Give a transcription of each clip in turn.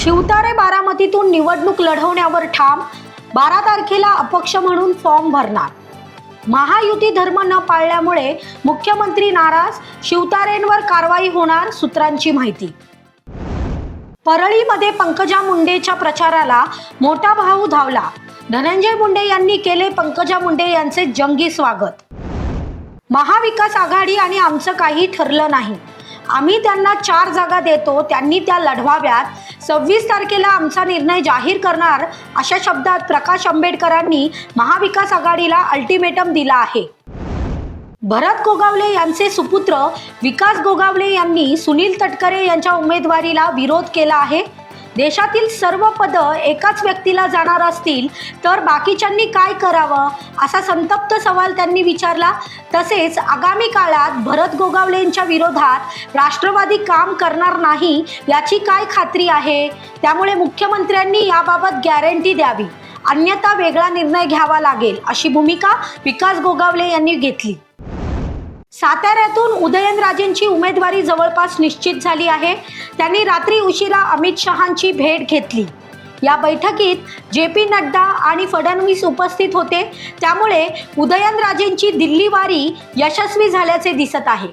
शिवतारे बारामतीतून निवडणूक लढवण्यावर ठाम. बारा तारखेला अपक्ष म्हणून फॉर्म भरणार. महायुती धर्म न पाळल्यामुळे मुख्यमंत्री नाराज शिवतारेंवर कारवाई होणार सूत्रांची माहिती. परळीमध्ये पंकजा मुंडेच्या प्रचाराला मोठा भाऊ धावला. धनंजय मुंडे यांनी केले पंकजा मुंडे यांचे जंगी स्वागत. महाविकास आघाडी आणि आमचं काही ठरलं नाही. आम्ही त्यांना चार जागा देतो त्यांनी त्या लढवाव्यात. सव्वीस तारखेला आमचा निर्णय जाहीर करणार अशा शब्दात प्रकाश आंबेडकरांनी महाविकास आघाडीला अल्टिमेटम दिला आहे. भरत गोगावले यांचे सुपुत्र विकास गोगावले यांनी सुनील तटकरे यांच्या उमेदवारीला विरोध केला आहे. देशातील सर्व पदं एकाच व्यक्तीला जाणार असतील तर बाकीच्यांनी काय करावं? असा संतप्त सवाल त्यांनी विचारला. तसेच आगामी काळात भरत गोगावलेंच्या विरोधात राष्ट्रवादी काम करणार नाही याची काय खात्री आहे? त्यामुळे मुख्यमंत्र्यांनी याबाबत गॅरंटी द्यावी. अन्यथा वेगळा निर्णय घ्यावा लागेल अशी भूमिका विकास गोगावले यांनी घेतली. साताऱ्यातून उदयनराजेंची उमेदवारी जवळपास निश्चित झाली आहे. त्यांनी रात्री उशिरा अमित शहांची भेट घेतली. या बैठकीत जे पी नड्डा आणि फडणवीस उपस्थित होते. त्यामुळे उदयनराजेंची दिल्ली वारी यशस्वी झाल्याचे दिसत आहे.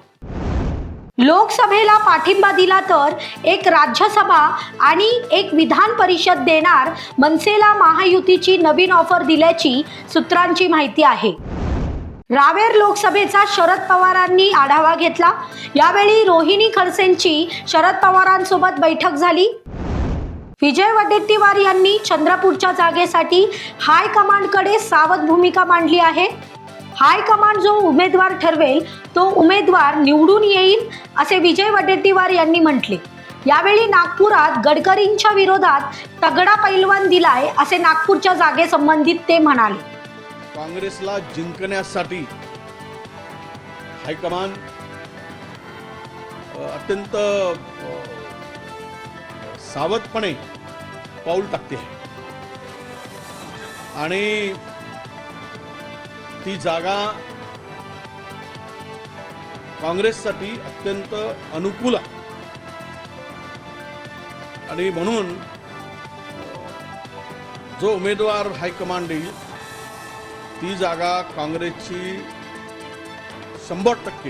लोकसभेला पाठिंबा दिला तर एक राज्यसभा आणि एक विधान परिषद देणार मनसेला महायुतीची नवीन ऑफर दिल्याची सूत्रांची माहिती आहे. रावेर लोकसभेचा शरद पवारांनी आढावा घेतला. यावेळी रोहिणी खडसेंची शरद पवारांसोबत बैठक झाली. विजय वडेट्टीवार यांनी चंद्रपूरच्या जागेसाठी हायकमांडकडे सावध भूमिका मांडली आहे. हायकमांड जो उमेदवार ठरवेल तो उमेदवार निवडून येईल असे विजय वडेट्टीवार यांनी म्हटले. यावेळी नागपुरात गडकरींच्या विरोधात तगडा पैलवान दिलाय असे नागपूरच्या जागेसंबंधित ते म्हणाले. काँग्रेसला जिंकण्यासाठी हायकमान अत्यंत सावधपणे पाऊल टाकते आणि ती जागा काँग्रेससाठी अत्यंत अनुकूल आहे. आणि म्हणून जो उमेदवार हायकमांड येईल ती जागा काँग्रेसची शंभर टक्के.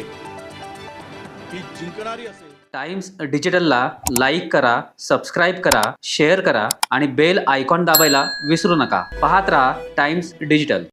ही जिंकणारी असेल. टाइम्स डिजिटलला लाईक करा सबस्क्राईब करा शेअर करा आणि बेल आयकॉन दाबायला विसरू नका. पाहत राहा टाइम्स डिजिटल.